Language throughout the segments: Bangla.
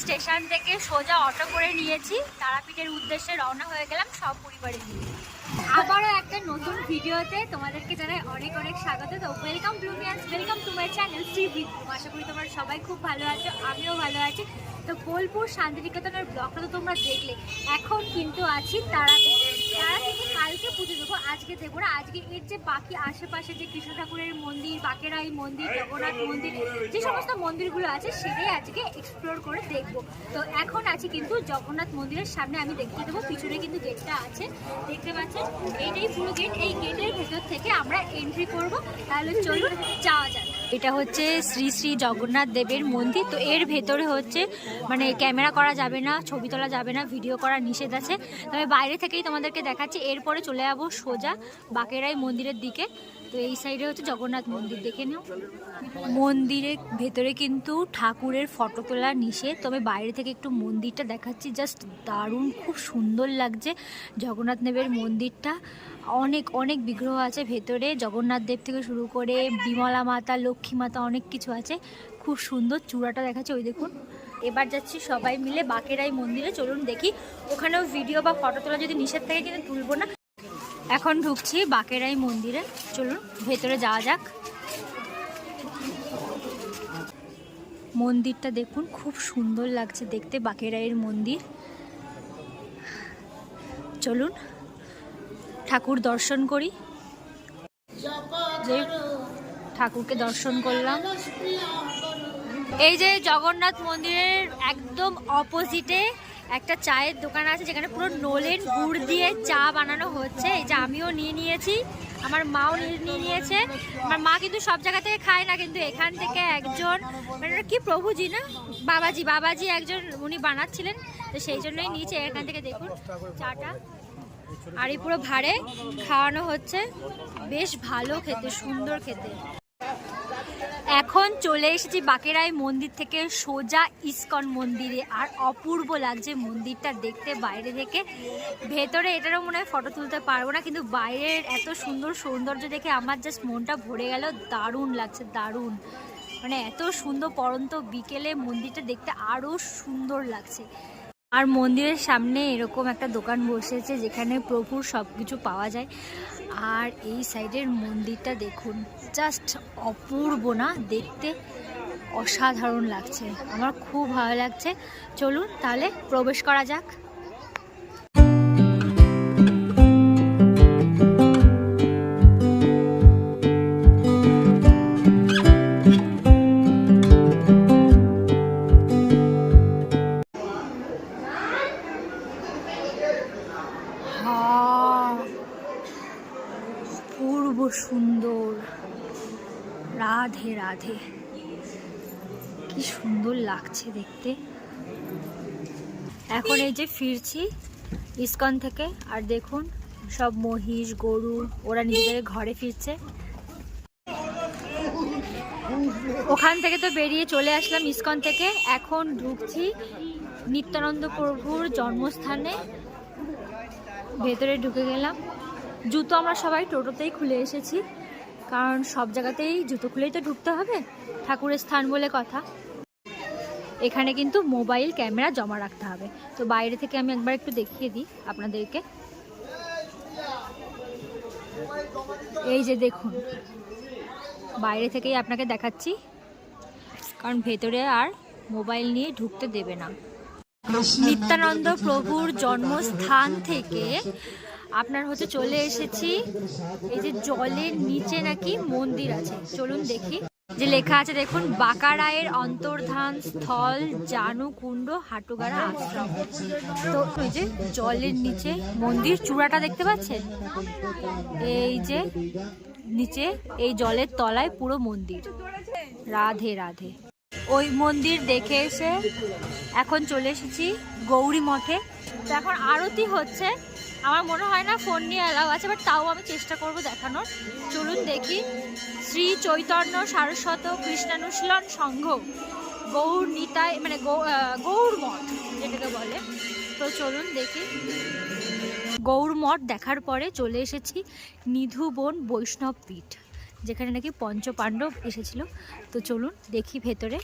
স্টেশন থেকে সোজা অটো করে নিয়েছি। তারাপীঠের উদ্দেশ্যে রওনা হয়ে গেলাম সব পরিবারে নিয়ে আবারও একটা নতুন ভিডিওতে তোমাদেরকে জানাই অনেক অনেক স্বাগত। তো welcome Bloomians welcome to my channel Shri বিদ্যু আশা করি তোমরা সবাই খুব ভালো আছো, আমিও ভালো আছি। তো বোলপুর শান্তিনিকেতনের ব্লগটা তো তোমরা দেখলে। এখন কিন্তু আছি তারাপীঠ তারাপীঠে কালকে পুজো দেবো, আজকে দেবো না, আজকে এর যে বাকি আশেপাশে যে কৃষ্ণ ঠাকুরের মন্দির বাকেরাই মন্দির, জগন্নাথ মন্দির, যে সমস্ত মন্দিরগুলো আছে সেটাই আজকে এক্সপ্লোর করে দেখব। তো এখন আছি কিন্তু জগন্নাথ মন্দিরের সামনে, আমি দেখিয়ে দেবো, পিছনে কিন্তু গেটটা আছে, দেখতে পাচ্ছেন? এইটাই পুরো গেট এই গেটের ভেতর থেকে আমরা এন্ট্রি করব, তাহলে চলুন যাওয়া যাক। এটা হচ্ছে শ্রী শ্রী জগন্নাথ দেবের মন্দির, তো এর ভেতরে হচ্ছে মানে ক্যামেরা করা যাবে না, ছবি তোলা যাবে না, ভিডিও করা নিষেধ আছে। তবে বাইরে থেকেই তোমাদেরকে দেখাচ্ছি। এরপরে চলে যাব সোজা বাকেরাই মন্দিরের দিকে। তো এই সাইডে হচ্ছে জগন্নাথ মন্দির, দেখে নিও। মন্দিরের ভেতরে কিন্তু ঠাকুরের ফটো তোলা নিষেধ, তবে বাইরে থেকে একটু মন্দিরটা দেখাচ্ছি। জাস্ট দারুণ, খুব সুন্দর লাগছে জগন্নাথ দেবের মন্দিরটা। অনেক অনেক বিগ্রহ আছে ভেতরে। জগন্নাথ দেব থেকে শুরু করে বিমলা মাতা, লক্ষ্মী মাতা অনেক কিছু আছে। খুব সুন্দর চূড়াটা দেখাচ্ছে, ওই দেখুন। এবার যাচ্ছি সবাই মিলে বাকেরাই মন্দিরে। চলুন দেখি, ওখানেও ভিডিও বা ফটো তোলা যদি নিষেধ থাকে কিন্তু তুলবো না। এখন ঢুকছি বাকেরাই মন্দিরে। চলুন, ভেতরে যাওয়া যাক। মন্দিরটা দেখুন, খুব সুন্দর লাগছে দেখতে, বাকেরাইয়ের মন্দির। চলুন, ঠাকুর দর্শন করি। যে ঠাকুরকে দর্শন করলাম। এই যে জগন্নাথ মন্দিরের একদম অপোজিটে একটা চায়ের দোকান আছে, যেখানে পুরো নোলেন গুড় দিয়ে চা বানানো হচ্ছে। এই যে আমিও নিয়ে নিয়েছি, আমার মাও নিয়ে নিয়ে নিয়েছে। আমার মা কিন্তু সব জায়গা থেকে খায় না, কিন্তু এখান থেকে একজন মানে কি প্রভুজি না? বাবাজি বাবাজি একজন উনি বানাচ্ছিলেন, তো সেই জন্যই নিয়েছে। এখান থেকে দেখুন চাটা। আর এই পুরো ভাড়ে খাওয়ানো হচ্ছে। বেশ ভালো খেতে, সুন্দর খেতে। এখন চলে এসেছি বাকেরাই মন্দির থেকে সোজা ইস্কন মন্দিরে। আর অপূর্ব লাগছে মন্দিরটা দেখতে বাইরে থেকে। ভেতরে এটারও মনে হয় ফটো তুলতে পারব না, কিন্তু বাইরের এত সুন্দর সৌন্দর্য দেখে আমার জাস্ট মনটা ভরে গেল। দারুণ লাগছে, দারুণ। মানে এত সুন্দর পরন্ত বিকেলে মন্দিরটা দেখতে আরও সুন্দর লাগছে। আর মন্দিরের সামনে এরকম একটা দোকান বসেছে যেখানে প্রভুর সব কিছু পাওয়া যায়। আর এই সাইডের মন্দিরটা দেখুন। জাস্ট অপূর্ব না, দেখতে অসাধারণ লাগছে। আমার খুব ভালো লাগছে। চলুন তাহলে প্রবেশ করা যাক। রাধে কি সুন্দর লাগছে দেখতে। এখন এই যে ফিরছি ইস্কন থেকে, আর দেখুন সব মহিষ, গরু, ওরা নিজেদের ঘরে ফিরছে। ওখান থেকে তো বেরিয়ে চলে আসলাম ইস্কন থেকে। এখন ঢুকছি নিত্যানন্দ প্রভুর জন্মস্থানে। ভেতরে ঢুকে গেলাম। জুতো আমরা সবাই টোটোতেই খুলে এসেছি। কারণ সব জায়গাতেই জুতো খুলেই তো ঢুকতে হবে, ঠাকুরের স্থান বলে কথা। এখানে কিন্তু মোবাইল ক্যামেরা জমা রাখতে হবে। তো বাইরে থেকে আমি একবার একটু দেখিয়ে দিই আপনাদেরকে। এই যে দেখুন, বাইরে থেকেই আপনাকে দেখাচ্ছি। কারণ ভেতরে আর মোবাইল নিয়ে ঢুকতে দেবে না। নিত্যানন্দ প্রভুর জন্মস্থান থেকে আপনার হচ্ছে চলে এসেছি। এই যে জলের নিচে নাকি মন্দির আছে। চলুন দেখি। যে লেখা আছে, দেখুন বাকারায়ের অন্তর্ধান স্থল জানু কুণ্ড হাটুগাড়া আশ্রম। তো ওই যে জলের নিচে মন্দির, চূড়াটা দেখতে পাচ্ছেন? এই যে নিচে, এই জলের তলায় পুরো মন্দির। রাধে রাধে। ওই মন্দির দেখে এসে এখন চলে এসেছি গৌরী মঠে। তো এখন আরতি হচ্ছে। আমার মনে হয় না ফোন নিয়ে অ্যালাউ আছে বাট তাও আমি চেষ্টা করব দেখানোর। চলুন দেখি। শ্রী চৈতন্য সারস্বত কৃষ্ণানুশীলন সংঘ, গৌর নিতাই মানে গৌর মঠ যেটাকে বলে। তো চলুন দেখি। গৌর মঠ দেখার পরে চলে এসেছি নিধুবন বৈষ্ণব পীঠ, যেখানে নাকি পঞ্চপাণ্ডব এসেছিল। তো চলুন দেখি ভেতরে।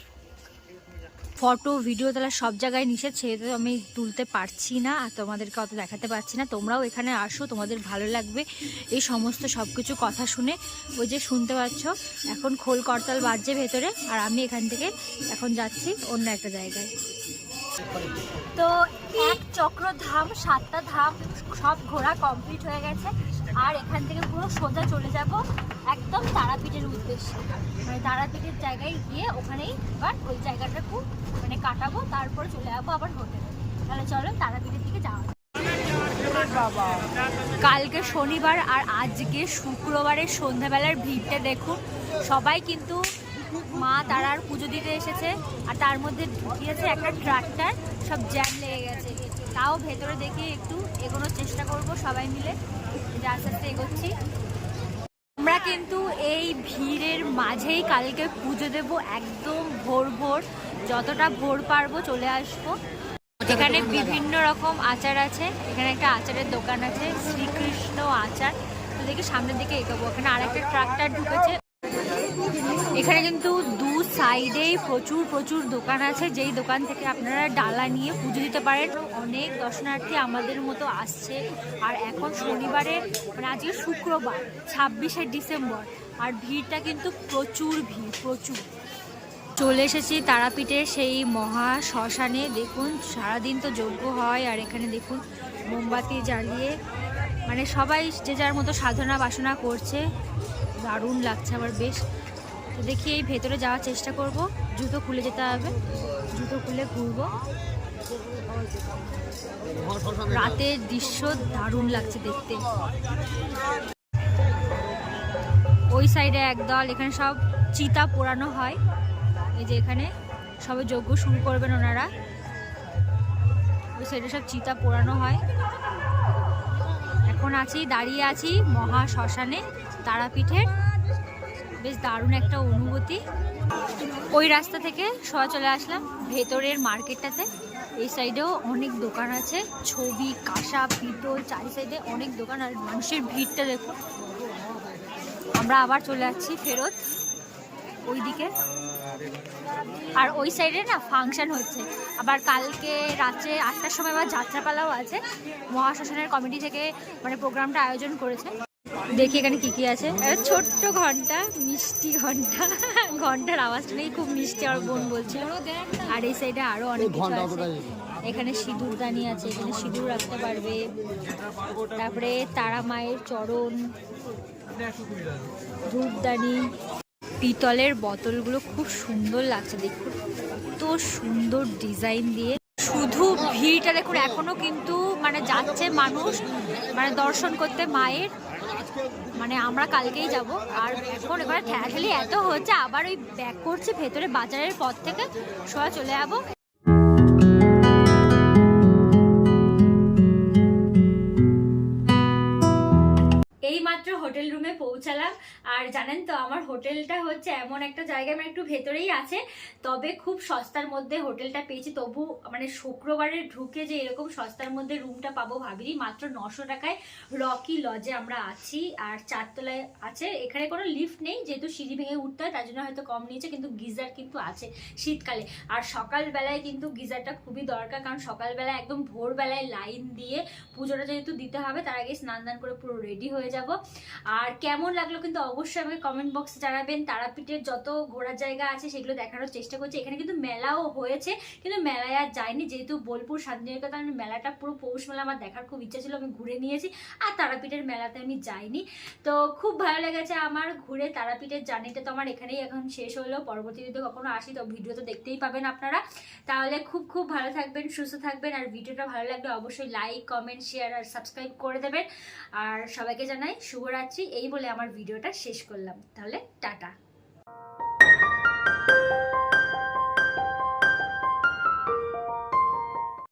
ফটো, ভিডিও তাহলে সব জায়গায় নিষেধ সেহেতু আমি তুলতে পারছি না আর তোমাদেরকে অত দেখাতে পারছি না। তোমরাও এখানে আসো, তোমাদের ভালো লাগবে। এই সমস্ত সব কিছু কথা শুনে, ওই যে শুনতে পাচ্ছ, এখন খোল করতাল বাজছে ভেতরে আর আমি এখান থেকে এখন যাচ্ছি অন্য একটা জায়গায়। তো এক চক্র ধাম সাতটা ধাম, সব ঘোরা কমপ্লিট হয়ে গেছে। আর এখান থেকে পুরো সোজা চলে যাব একদম তারাপীঠের উদ্দেশ্যে। মানে তারাপীঠের জায়গায় গিয়ে ওখানেই এবার ওই জায়গাটা খুব মানে কাটাবো, তারপরে চলে যাব আবার হোটেলে তাহলে চলো তারাপীঠের দিকে যাওয়া। কালকে শনিবার আর আজকে শুক্রবারের সন্ধ্যাবেলার ভিড়টা দেখুন। সবাই কিন্তু মা তারার পুজো দিতে এসেছে আর তার মধ্যে ঢুকিয়েছে একটা ট্রাক্টর, সব জ্যাম লেগে গেছে। তাও ভেতরে দেখে একটু এগোনোর চেষ্টা করব সবাই মিলে। আমরা কিন্তু এই ভিড়ের মাঝেই কালকে পুজো দেব একদম ভোর ভোর। যতটা ভোর পারব চলে আসব। এখানে বিভিন্ন রকম আচার আছে। এখানে একটা আচারের দোকান আছে, শ্রীকৃষ্ণ আচার। তো দেখি সামনের দিকে এগোবো। এখানে আরেকটা ট্রাক্টর ঢুকেছে। এখানে কিন্তু দু সাইডেই প্রচুর প্রচুর দোকান আছে। যেই দোকান থেকে আপনারা ডালা নিয়ে পুজো দিতে পারেন। অনেক দর্শনার্থী আমাদের মতো আসছে। আর এখন শনিবারে মানে আজকে শুক্রবার, ছাব্বিশে ডিসেম্বর। আর ভিড়টা কিন্তু প্রচুর ভিড়, প্রচুর। চলে এসেছি তারাপীঠের সেই মহা শ্মশানে। দেখুন, সারাদিন তো যজ্ঞ হয়। আর এখানে দেখুন, মোমবাতি জ্বালিয়ে মানে সবাই যে যার মতো সাধনা বাসনা করছে। দারুণ লাগছে আবার বেশ। তো দেখি এই ভেতরে যাওয়ার চেষ্টা করব। জুতো খুলে যেতে হবে। জুতো খুলে ঘুরবো। রাতের দৃশ্য দারুণ লাগছে দেখতে। ওই সাইডে একদল, এখানে সব চিতা পোড়ানো হয়। এই যে এখানে সবে যজ্ঞ শুরু করবেন ওনারা। ওই সাইডে সব চিতা পোড়ানো হয়। এখন আছি, দাঁড়িয়ে আছি মহা শ্মশানে, তারাপীঠের। বেশ দারুণ একটা অনুভূতি। ওই রাস্তা থেকে সোয়া চলে আসলাম। ভেতরের মার্কেটটাতে। এই সাইডেও অনেক দোকান আছে। ছবি, কাঁসা, পিতল, চারি সাইডে অনেক দোকান আর মানুষের ভিড়টা দেখুন। আমরা আবার চলে যাচ্ছি ফেরত ওই দিকে আর ওই সাইডে না ফাংশন হচ্ছে। আবার কালকে রাত্রে আটটার সময় আবার যাত্রাপালাও আছে। মহাশ্মশানের কমিটি থেকে মানে প্রোগ্রামটা আয়োজন করেছে। দেখি এখানে কি কি আছে। ছোট্ট ঘণ্টা মিষ্টি ঘণ্টা। ঘণ্টার আওয়াজটা নেই খুব মিষ্টি আর বোন বলছে আর এই সাইডে আরও অনেক কিছু আছে। এখানে সিঁদুরদানি আছে এখানে সিঁদুর রাখতে পারবে। তারপরে তারা মায়ের চরণ ধূপদানি। পিতলের বোতলগুলো খুব সুন্দর লাগছে দেখুন কত সুন্দর ডিজাইন দিয়ে। শুধু ভিড়টা দেখুন এখনও কিন্তু মানে যাচ্ছে মানুষ মানে দর্শন করতে মায়ের। মানে আমরা কালকেই যাব। আর এখন এবার ঠেলাঠেলি এত হচ্ছে, আবার ওই ব্যাক করছে, ভেতরে বাজারের পর থেকে সবাই চলে যাব। এইমাত্র হোটেল রুমে পৌঁছালাম। আর জানেন তো, আমার হোটেলটা হচ্ছে এমন একটা জায়গায় মানে একটু ভেতরেই আছে, তবে খুব সস্তার মধ্যে হোটেলটা পেয়েছি। তবু মানে শুক্রবারে ঢুকে যে এরকম সস্তার মধ্যে রুমটা পাবো ভাবিনি, মাত্র নশো টাকায় রকি লজে আমরা আছি। আর চারতলায় আছে, এখানে কোনো লিফট নেই, যেহেতু সিঁড়ি ভেঙে উঠতে হয়, তার জন্য হয়তো কম নিয়েছে, কিন্তু গিজার কিন্তু আছে শীতকালে। আর সকালবেলায় কিন্তু গিজারটা খুবই দরকার, কারণ সকালবেলায় একদম ভোরবেলায় লাইন দিয়ে পুজোটা যেহেতু দিতে হবে, তার আগে স্নান দান করে পুরো রেডি হয়ে যাব। আর কেমন লাগল কিন্তু অবশ্যই আমাকে কমেন্ট বক্সে জানাবেন। তারাপীঠের যত ঘোরার জায়গা আছে সেগুলো দেখানোর চেষ্টা করছি। এখানে কিন্তু মেলাও হয়েছে, কিন্তু মেলায় আর যায়নি যেহেতু বোলপুর শান্তিনিকেতন মেলাটা পুরো পৌষ মেলা, আমার দেখার খুব ইচ্ছা ছিল, আমি ঘুরে নিয়েছি। আর তারাপীঠের মেলাতে আমি যাইনি। তো খুব ভালো লেগেছে আমার ঘুরে তারাপীঠের জার্নিটা তো আমার এখানেই এখন শেষ হলো। পরবর্তীতে কখনো আসি, তো ভিডিও তো দেখতেই পাবেন আপনারা। তাহলে খুব খুব ভালো থাকবেন, সুস্থ থাকবেন। আর ভিডিওটা ভালো লাগলে অবশ্যই লাইক কমেন্ট শেয়ার আর সাবস্ক্রাইব করে দেবেন। আর সবাইকে জানাই শুভরাত্রি এই বলে আমার ভিডিওটা শেষ করলাম। তাহলে টাটা।